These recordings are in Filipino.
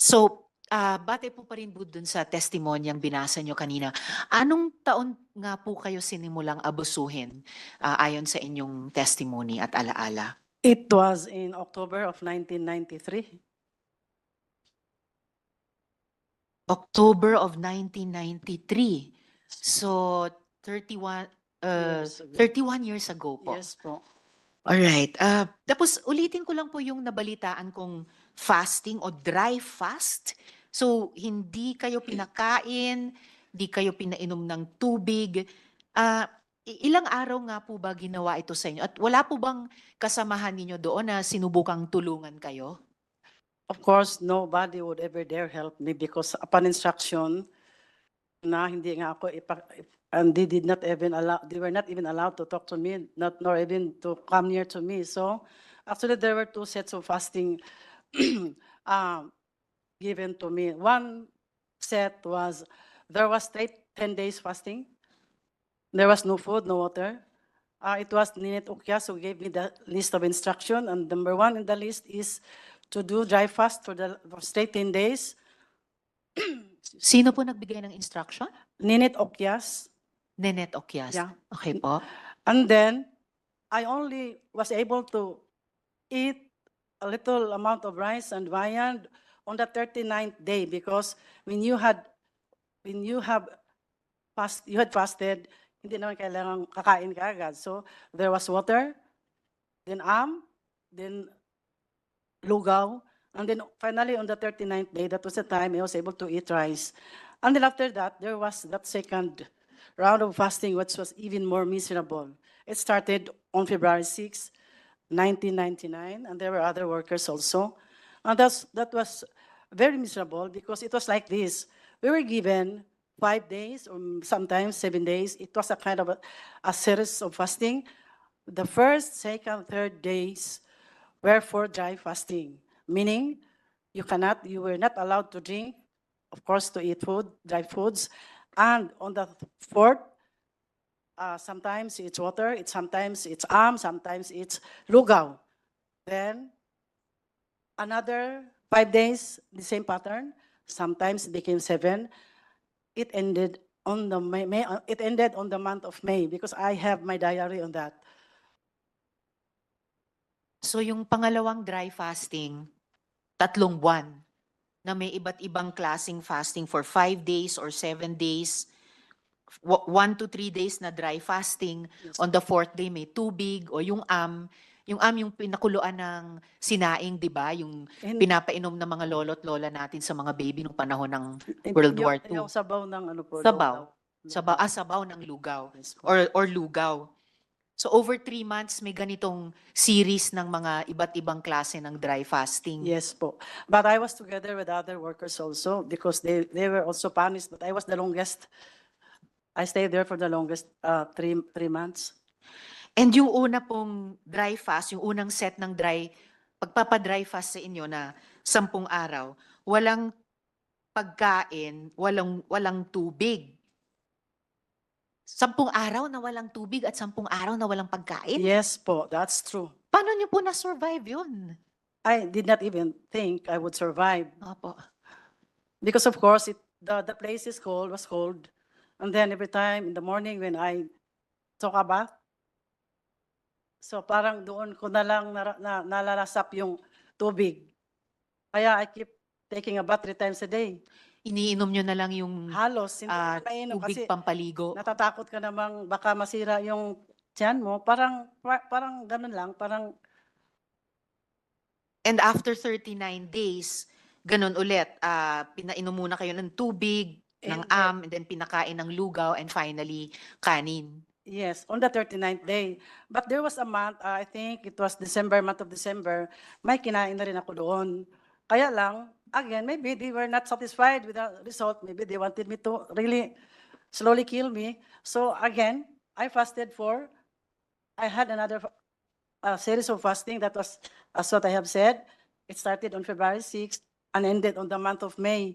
So, ah batay po pa rin po dun sa testimonyang binasa nyo kanina. Anong taon nga po kayo sinimulang abusuhin ah, ayon sa inyong testimony at alaala? It was in October of 1993. October of 1993. So, 31, uh, Years ago. 31 years ago po. Yes po. Alright. ah tapos ulitin ko lang po yung nabalitaan kong fasting o dry fast. So, hindi kayo pinakain, hindi kayo pinainom ng tubig. I- ilang araw nga po ba ginawa ito sa inyo? At wala po bang kasamahan ninyo doon na sinubukang tulungan kayo? Of course, nobody would ever dare help me because upon instruction na hindi nga ako ipa, and they did not even allow, they were not even allowed to talk to me, not nor even to come near to me. So actually there were two sets of fasting um, given to me. One set was, there was straight 10 days fasting. There was no food, no water. Uh, it was Ninit Ukyas who gave me the list of instruction, and number one in the list is to do dry fast for the for straight 10 days. Sino po nagbigay ng instruction? Ninit Okyas. Nenet Okyas. Yeah. Okay po. And then I only was able to eat a little amount of rice and viand on the 39th day because when you had when you have fast you had fasted hindi naman kailangan kakain ka agad. So there was water, then am, then lugaw, and then finally on the 39th day, that was the time I was able to eat rice. And then after that, there was that second round of fasting, which was even more miserable. It started on February 6, 1999, and there were other workers also. And that's, that was very miserable because it was like this. We were given five days or sometimes seven days. It was a kind of a, a series of fasting. The first, second, third days were for dry fasting, meaning you cannot, you were not allowed to drink, of course, to eat food, dry foods. And on the fourth, uh, sometimes it's water, it's sometimes it's am, sometimes it's lugaw. Then another five days, the same pattern. Sometimes it became seven. It ended on the May, May uh, it ended on the month of May because I have my diary on that. So yung pangalawang dry fasting, tatlong buwan na may iba't ibang klasing fasting for five days or seven days. One to three days na dry fasting. Yes. On the fourth day may tubig o yung am. Yung am yung pinakuluan ng sinaing, di ba? Yung And- pinapainom ng mga lolo't lola natin sa mga baby nung panahon ng and World yung- War Yung II. sabaw ng ano po. Sabaw. lugaw. sabaw, ah, sabaw ng lugaw Yes or, or lugaw. So over three months, may ganitong series ng mga iba't ibang klase ng dry fasting. Yes po. But I was together with other workers also because they, they were also punished, but I was the longest. I stayed there for the longest, uh, three, three months. And yung una pong dry fast, yung unang set ng dry, pagpapadry fast sa inyo na sampung araw, walang pagkain, walang, walang tubig. Sampung araw na walang tubig at sampung araw na walang pagkain? Yes po, that's true. Paano niyo po na-survive yun? I did not even think I would survive Opo. because of course it, the, the place is cold, was cold. And then every time in the morning when I took a bath, so parang doon ko na lang nara- na, nalalasap yung tubig. Kaya I keep taking a bath three times a day. Iniinom nyo na lang yung Halos, hindi ah, ko mainom tubig kasi pampaligo. natatakot ka namang baka masira yung tiyan mo. Parang, pa- parang ganun lang, parang And after 39 days, ganun ulit, ah pinainom muna kayo ng tubig, ng And then- am, and then pinakain ng lugaw, and finally, kanin. Yes, on the 39th day. But there was a month, uh, I think it was December, month of December, may kinain na rin ako doon. Kaya lang, again, maybe they were not satisfied with the result. Maybe they wanted me to really slowly kill me. So again, I fasted for, I had another uh, series of fasting. That was, as what I have said. It started on February 6th and ended on the month of May.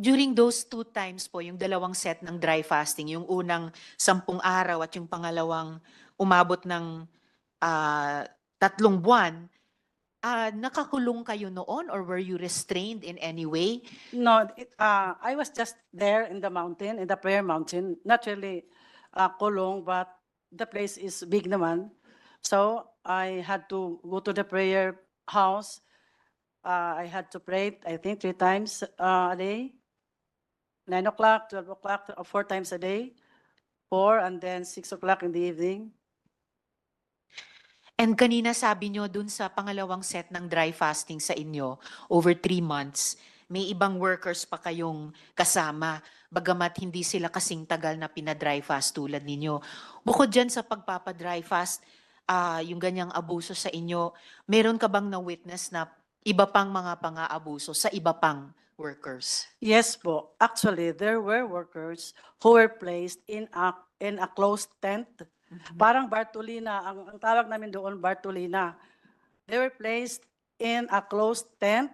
Ah, During those two times po, yung dalawang set ng dry fasting, yung unang sampung araw at yung pangalawang umabot ng ah, tatlong buwan, Ah, nakakulong kayo noon or were you restrained in any way? No, it, uh, I was just there in the mountain, in the prayer mountain, not really uh, kulong, but the place is big naman. So I had to go to the prayer house. Uh, I had to pray, I think, three times uh, a day. Nine o'clock, twelve o'clock, four times a day. Four, and then six o'clock in the evening. And kanina sabi nyo dun sa pangalawang set ng dry fasting sa inyo, over three months, may ibang workers pa kayong kasama, bagamat hindi sila kasing tagal na pinadry fast tulad ninyo. Bukod dyan sa pagpapadry fast, ah, yung ganyang abuso sa inyo, meron ka bang na-witness na iba pang mga pang-aabuso sa iba pang workers? Yes po. Actually, there were workers who were placed in a, in a closed tent. Parang Bartolina, ang, ang tawag namin doon Bartolina. They were placed in a closed tent.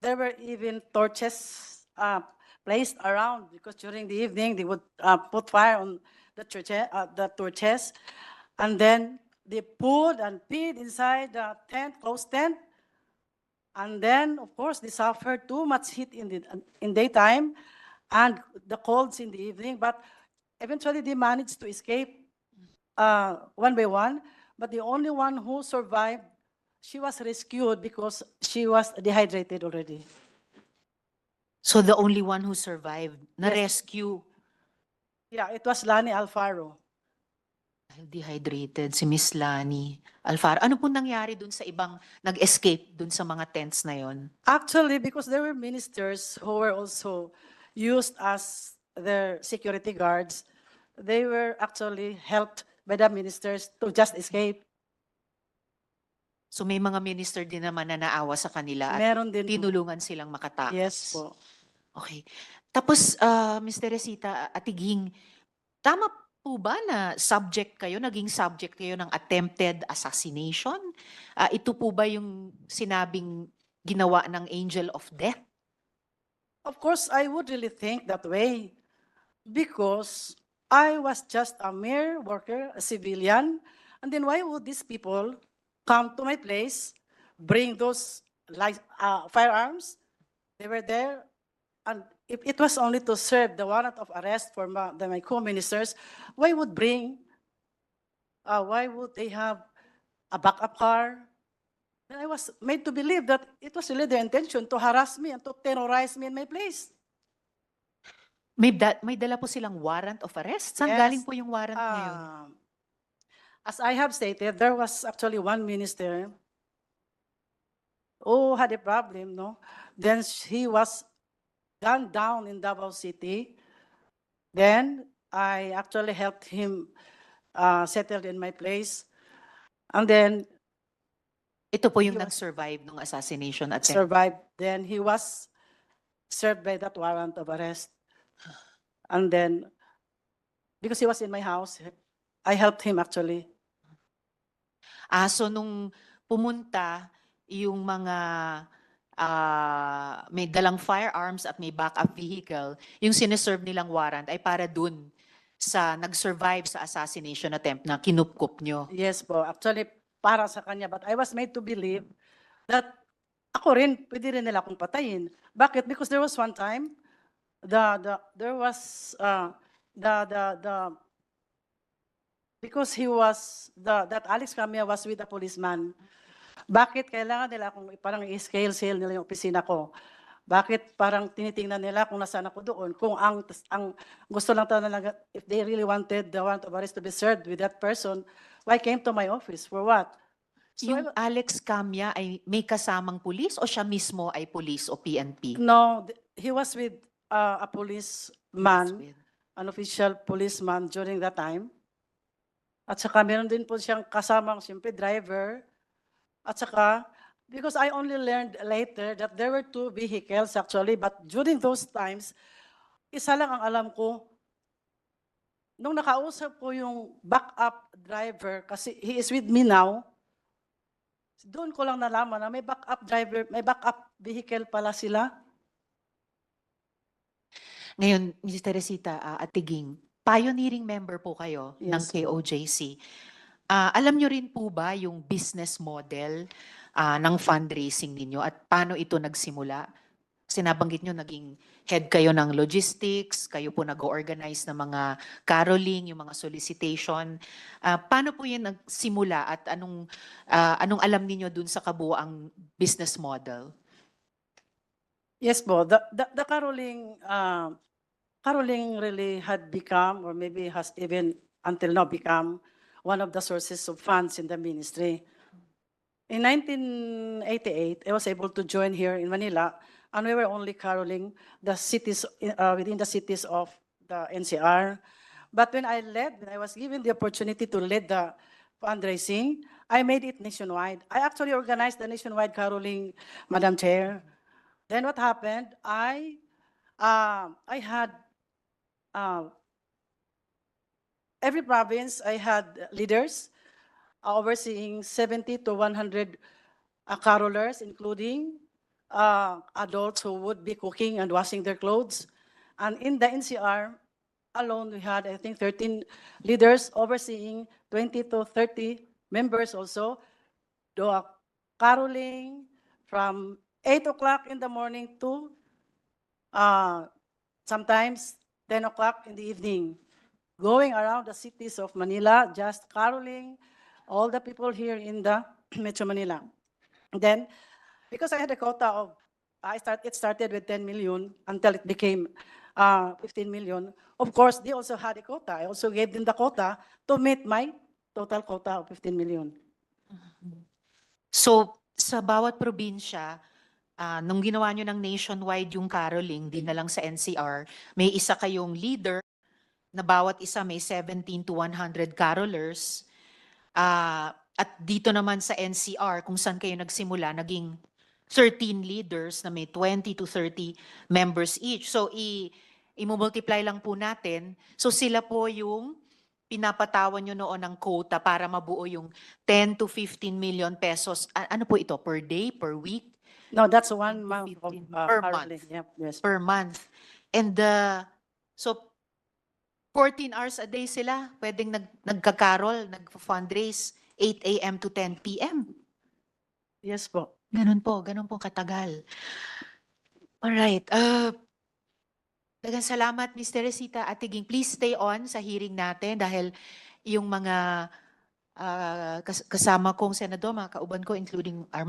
There were even torches uh, placed around because during the evening they would uh, put fire on the church, uh, the torches, and then they put and peed inside the tent, closed tent. And then, of course, they suffered too much heat in the in daytime and the colds in the evening. But eventually, they managed to escape uh, one by one. But the only one who survived, she was rescued because she was dehydrated already. So the only one who survived, na-rescue, Yeah, it was Lani Alfaro. Dahil dehydrated, si Miss Lani Alfaro. Ano po nangyari dun sa ibang nag-escape dun sa mga tents na yon? Actually, because there were ministers who were also used as their security guards, they were actually helped by the ministers to just escape. So may mga minister din naman na naawa sa kanila at Meron din. po. tinulungan silang makatakas. Yes po. Okay. Tapos, uh, Ms. Teresita Atiging, tama po ba na subject kayo, naging subject kayo ng attempted assassination? Ah, ito po ba yung sinabing ginawa ng angel of death? Of course, I would really think that way because I was just a mere worker, a civilian. And then why would these people come to my place, bring those uh, firearms? They were there, and if it was only to serve the warrant of arrest for my, the, my co-ministers, why would bring? Uh, why would they have a backup car? Then I was made to believe that it was really their intention to harass me and to terrorize me in my place. May, da- may dala po silang warrant of arrest? Saan Yes. galing po yung warrant na yun? Um, as I have stated, there was actually one minister who had a problem, no? Then he was gunned down in Davao City. Then I actually helped him uh, settled in my place. And then Ito po yung nag-survive ng assassination attempt. survived. Then he was served by that warrant of arrest. And then, because he was in my house, I helped him actually. Ah, so nung pumunta yung mga ah, may dalang firearms at may backup vehicle, yung sineserve nilang warrant ay para dun sa nag-survive sa assassination attempt na kinupkup nyo. Yes po, actually para sa kanya. But I was made to believe that ako rin, pwede rin nila akong patayin. Bakit? Because there was one time, the, the, there was, uh, the, the, the, because he was, the, that Alex Camia was with a policeman. Bakit kailangan nila akong parang i-scale sale nila yung opisina ko? Bakit parang tinitingnan nila kung nasaan ako doon? Kung ang, ang gusto lang talaga, if they really wanted the warrant of arrest to be served with that person, why came to my office? For what? So Yung Alex Camia ay may kasamang pulis o siya mismo ay pulis o PNP? No, he was with uh, a policeman, With- an official policeman during that time. At saka meron din po siyang kasamang siyempre driver. At saka, because I only learned later that there were two vehicles actually, but during those times, isa lang ang alam ko, nung nakausap ko yung backup driver, kasi he is with me now, doon ko lang nalaman na may backup driver, may backup vehicle pala sila. Ngayon, Ms. Teresita ah, Atiging, pioneering member po kayo ng Yes. KOJC. Ah, alam nyo rin po ba yung business model ah, ng fundraising ninyo at paano ito nagsimula? Sinabanggit nyo naging head kayo ng logistics, kayo po nag-organize ng mga caroling, yung mga solicitation. Ah, paano po yan nagsimula at anong ah, anong alam niyo dun sa kabuuang business model? Yes po, the, the, the caroling, uh, caroling really had become, or maybe has even until now become, one of the sources of funds in the ministry. In 1988, I was able to join here in Manila, and we were only caroling the cities, uh, within the cities of the NCR. But when I led, when I was given the opportunity to lead the fundraising, I made it nationwide. I actually organized the nationwide caroling, Madam Chair. Then what happened? I, uh, I had, uh, every province, I had leaders uh, overseeing 70 to 100 uh, carolers, including uh, adults who would be cooking and washing their clothes. And in the NCR alone, we had, I think, 13 leaders overseeing 20 to 30 members also, do a caroling from 8 o'clock in the morning to uh, sometimes 10 o'clock in the evening, going around the cities of Manila, just caroling all the people here in the Metro Manila. Then, because I had a quota of, I start, it started with 10 million until it became uh, 15 million. Of course, they also had a quota. I also gave them the quota to meet my total quota of 15 million. So, sa bawat probinsya, ah, nung ginawa nyo ng nationwide yung caroling, di na lang sa NCR, may isa kayong leader na bawat isa may 17 to 100 carolers. Ah, at dito naman sa NCR, kung saan kayo nagsimula, naging 13 leaders na may 20 to 30 members each. So, i- i-multiply lang po natin. So, sila po yung pinapatawan nyo noon ng quota para mabuo yung 10 to 15 million pesos. A- ano po ito? Per day? Per week? No, that's one month of 15 uh, per month. Yep, yes. Per month. And uh, so 14 hours a day sila pwedeng nag, nagka-carol, nag-fundraise 8 a.m. to 10 p.m. Yes po. Ganun po, ganun po katagal. Alright. Uh, dagang salamat, Ms. Teresita Atiging. Please stay on sa hearing natin dahil yung mga kas- kasama kong senador, mga kauban ko, including our